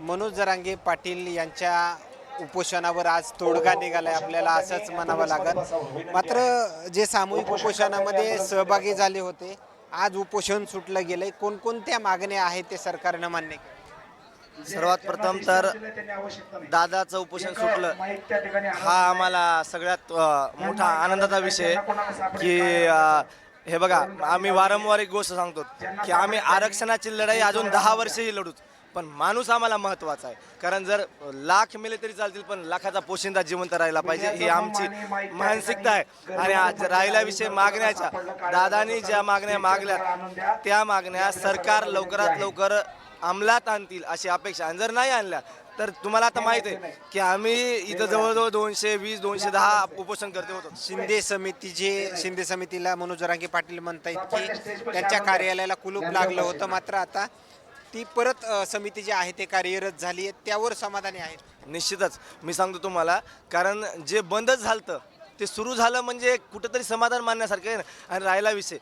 मनोज जरांगे पाटील यांच्या उपोषणावर आज तोडगा निघालाय आपल्याला असंच म्हणावं लागत मात्र जे सामूहिक उपोषणामध्ये सहभागी झाले होते आज उपोषण सुटलं गेलंय. कोणकोणत्या मागण्या आहेत ते सरकारनं मान्य सर्वात प्रथम तर दादाचं उपोषण सुटलं. हा आम्हाला सगळ्यात मोठा आनंदाचा विषय की हे बघा आम्ही वारंवार एक गोष्ट सांगतो की आम्ही आरक्षणाची लढाई अजून दहा वर्षही लढूच. पण माणूस आम्हाला महत्त्वाचा आहे. कारण जर लाख मेले तरी चालतील पण लाखाचा पोशिंदा जिवंत राहिला पाहिजे ही आमची मानसिकता आहे. आणि आज राहिला विषय मागण्याच्या दादानी ज्या मागण्या मागल्या त्या मागण्या सरकार लवकरात लवकर अंमलात आणतील अशी अपेक्षा. आणि जर नाही आणल्या तर तुम्हाला आता माहीत आहे की आम्ही इथं जवळजवळ दोनशे वीस दोनशे दहा उपोषण करते होतो. शिंदे समितीचे शिंदे समितीला मनोज जरांगे पाटील म्हणतायत की त्यांच्या कार्यालयाला कुलूप लागलं होतं. मात्र आता ती परत अ, समिती जी आहे ते कार्यरत झाली आहे त्यावर समाधानी आहेत? निश्चितच. मी सांगतो तुम्हाला कारण जे बंदच झालं ते सुरू झालं म्हणजे कुठंतरी समाधान मानण्यासारखं आहे ना? आणि राहिला विषय.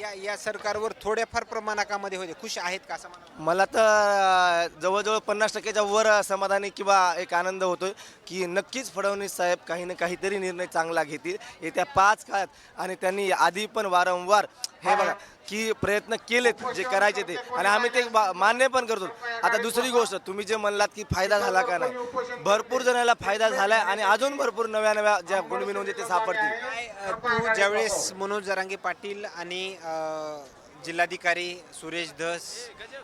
या या सरकारवर थोड्याफार प्रमाणामध्ये होते. खुश आहेत का असं मला तर जवळजवळ पन्नास टक्क्याच्या वर समाधानी किंवा एक आनंद होतोय की नक्कीच फडणवीस साहेब काही ना काहीतरी निर्णय चांगला घेतील. येत्या पाच काळात आणि त्यांनी आधी पण वारंवार हे बघा की प्रयत्न केलेत जे करायचे ते. आणि आम्ही ते बा- मान्य पण करतो. आता दुसरी गोष्ट तुम्ही जे म्हणलात की फायदा झाला का नाही? भरपूर जणांना फायदा झालाय आणि अजून भरपूर नव्या नव्या ज्या गुणवी नोंदी ते सापडतील. काय अ, तू ज्यावेळेस मनोज जरांगे पाटील आणि अ, जिल्हाधिकारी सुरेश धस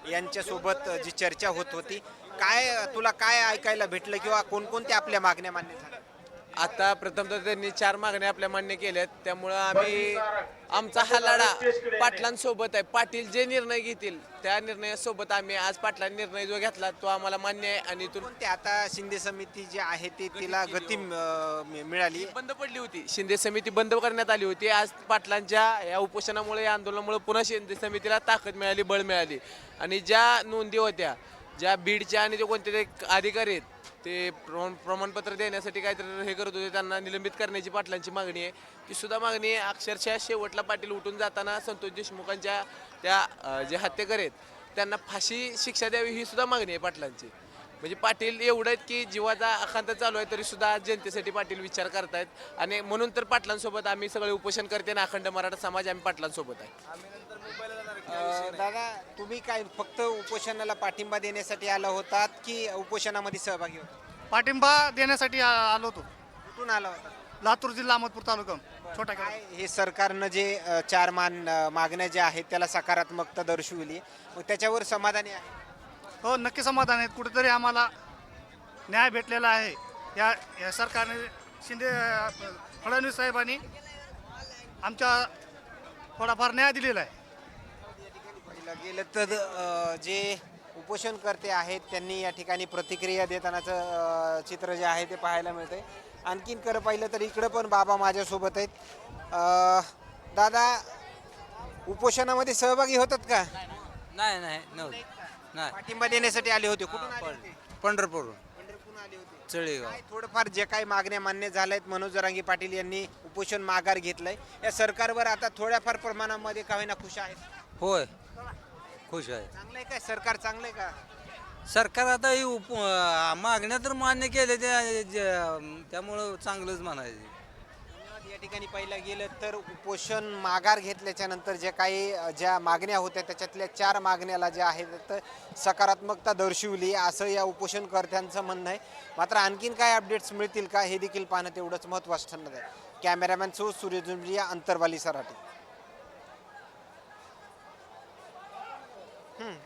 यांच्यासोबत जी चर्चा होत होती काय तुला काय ऐकायला भेटलं किंवा कोणकोणत्या आपल्या मागण्या मान्य झाल्या? आता प्रथम तर त्यांनी चार मागण्या आपल्या मान्य केल्यात. त्यामुळं आम्ही आमचा हा लढा पाटलांसोबत आहे. पाटील जे निर्णय घेतील त्या निर्णयासोबत आम्ही आज पाटलांनी निर्णय जो घेतला तो आम्हाला मान्य आहे. आणि इथून कोणते आता शिंदे समिती जी आहे ती तिला गती मि- मिळाली. बंद पडली होती. शिंदे समिती बंद करण्यात आली होती. आज पाटलांच्या या उपोषणामुळे या आंदोलनामुळे पुन्हा शिंदे समितीला ताकद मिळाली बळ मिळाली. आणि ज्या नोंदी होत्या ज्या बीडच्या आणि जे कोणते ते अधिकारी आहेत ते प्रमाण- प्रमाणपत्र देण्यासाठी काहीतरी हे करत होते. त्यांना निलंबित करण्याची पाटलांची मागणी आहे. ती सुद्धा मागणी आहे. अक्षरशः शेवटला पाटील उठून जाताना संतोष देशमुखांच्या त्या जे हत्येकर आहेत त्यांना फाशी शिक्षा द्यावी ही सुद्धा मागणी आहे पाटलांची. म्हणजे पाटील एवढं आहेत की जीवाचा अखांत चालू आहे तरी सुद्धा जनतेसाठी पाटील विचार करतायत. आणि म्हणून तर पाटलांसोबत आम्ही सगळे उपोषण करते आणि अखंड मराठा समाज आम्ही पाटलांसोबत आहे. अ, दादा तुम्ही काय फक्त उपोषणाला पाठिंबा देण्यासाठी आला होतात की उपोषणामध्ये सहभागी होता पाठिंबा देण्यासाठी आ- आलो होतो. कुठून आला होता? लातूर जिल्हा अहमदपूर तालुका छोटा काय हे सरकारनं जे अ, चार मान अ, मागण्या ज्या आहेत त्याला सकारात्मकता दर्शविली. मग त्याच्यावर समाधानी आहे? हो नक्की समाधान आहेत. कुठेतरी आम्हाला न्याय भेटलेला आहे. या या सरकारने शिंदे अ, फडणवीस साहेबांनी आमच्या थोडाफार न्याय दिलेला आहे. गेलं तर जे उपोषणकर्ते आहेत त्यांनी या ठिकाणी प्रतिक्रिया देतानाचं चित्र जे आहे ते पाहायला मिळतंय. आणखीन खरं पाहिलं तर इकडं पण बाबा माझ्यासोबत आहेत. दादा उपोषणामध्ये सहभागी होतात का? नाही नाही नव्हतं. नाही. पाठिंबा देण्यासाठी आले होते. कुठून आले होते? पंढरपूर पंढरपूरहून आले होते. चळेगाव. काय थोडंफार जे काही मागण्या मान्य झाल्या आहेत मनोज जरांगे पाटील यांनी उपोषण माघार घेतलंय. या सरकारवर आता थोड्याफार प्रमाणामध्ये का होईना खुश आहेत. होय. खुश आहे. चांगलं आहे काय सरकार चांगलं आहे का? सरकार आता ही उप अं, मागण्या तर मान्य केल्या त्या त्यामुळं चांगलंच म्हणायचं. धन्यवाद. या ठिकाणी पाहिलं गेलं तर उपोषण माघार घेतल्याच्या नंतर जे काही अ, ज्या मागण्या होत्या त्याच्यातल्या चार मागण्याला ज्या आहेत तर सकारात्मकता दर्शवली. असं या उपोषणकर्त्यांचं म्हणणं आहे. मात्र आणखीन काय अपडेट्स मिळतील का हे देखील पाहणं तेवढंच महत्त्वाचं ठरणार आहे. कॅमेरामॅन सो सूर्य जुंबरिया अंतरवाली सराठी. 음,